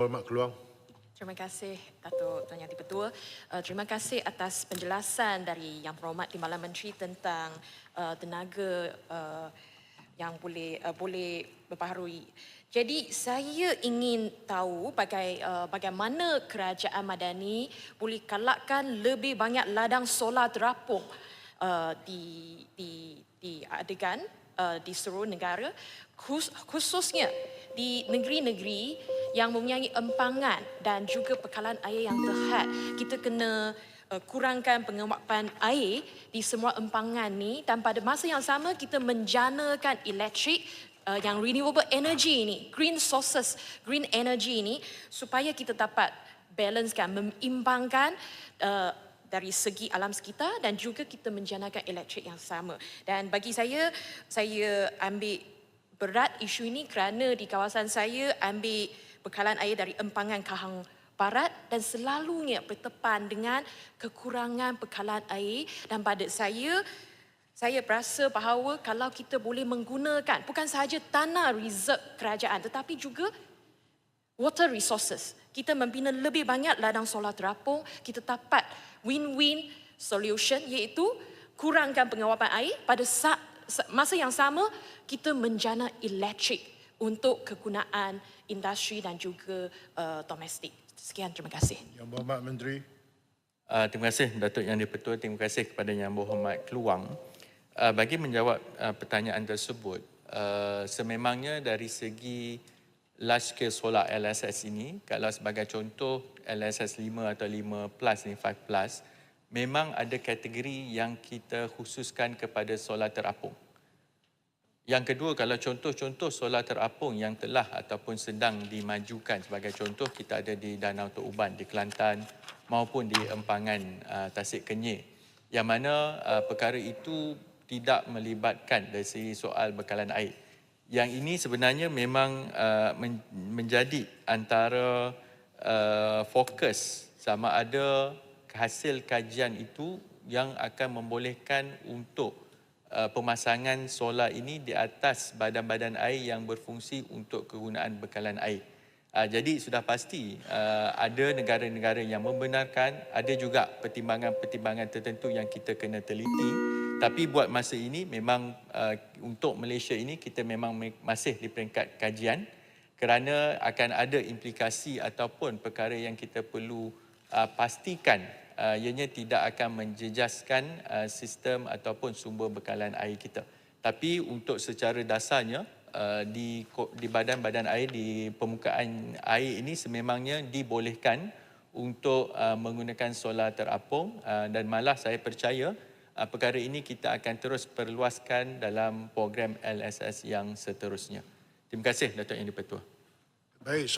Hormat Keluang. Terima kasih Datuk Tuan Yang Dipertua. Uh, terima kasih atas penjelasan dari Yang Berhormat Timbalan Menteri tentang uh, tenaga uh, yang boleh uh, boleh berbaharui. Jadi saya ingin tahu bagai, uh, bagaimana kerajaan Madani boleh kalakkan lebih banyak ladang solar terapung uh, di di di adegan uh, di seluruh negara khus, khususnya di negeri-negeri yang mempunyai empangan dan juga bekalan air yang terhad. Kita kena uh, kurangkan penguapan air di semua empangan ni dan pada masa yang sama kita menjanakan elektrik uh, yang renewable energy ini, green sources, green energy ini supaya kita dapat balancekan, mengimbangkan uh, dari segi alam sekitar dan juga kita menjanakan elektrik yang sama. Dan bagi saya, saya ambil berat isu ini kerana di kawasan saya ambil bekalan air dari empangan Kahang Barat dan selalunya bertepan dengan kekurangan bekalan air. Dan pada saya saya berasa bahawa kalau kita boleh menggunakan bukan sahaja tanah reserve kerajaan tetapi juga water resources. Kita membina lebih banyak ladang solar terapung, kita dapat win-win solution iaitu kurangkan pengawapan air. Pada masa yang sama kita menjana elektrik untuk kegunaan industri dan juga uh, domestik. Sekian, terima kasih. Yang Berhormat Menteri. Uh, terima kasih Datuk Yang Dipertua. Terima kasih kepada Yang Berhormat Keluang. Uh, bagi menjawab uh, pertanyaan tersebut, uh, sememangnya dari segi large scale solar LSS ini, kalau sebagai contoh LSS 5 atau 5 plus ni 5 plus, memang ada kategori yang kita khususkan kepada solar terapung. Yang kedua, kalau contoh-contoh solar terapung yang telah ataupun sedang dimajukan sebagai contoh, kita ada di Danau Tok Uban, di Kelantan maupun di Empangan uh, Tasik Kenyir. Yang mana uh, perkara itu tidak melibatkan dari segi soal bekalan air. Yang ini sebenarnya memang uh, men- menjadi antara uh, fokus sama ada hasil kajian itu yang akan membolehkan untuk Uh, pemasangan solar ini di atas badan-badan air yang berfungsi untuk kegunaan bekalan air. Uh, jadi sudah pasti uh, ada negara-negara yang membenarkan, ada juga pertimbangan-pertimbangan tertentu yang kita kena teliti. Tapi buat masa ini memang untuk Malaysia ini kita memang masih di peringkat kajian kerana akan ada implikasi ataupun perkara yang kita perlu pastikan uh, ianya tidak akan menjejaskan uh, sistem ataupun sumber bekalan air kita. Tapi untuk secara dasarnya uh, di di badan-badan air di permukaan air ini sememangnya dibolehkan untuk uh, menggunakan solar terapung uh, dan malah saya percaya uh, perkara ini kita akan terus perluaskan dalam program LSS yang seterusnya. Terima kasih Datuk Yang Dipertua. Baik.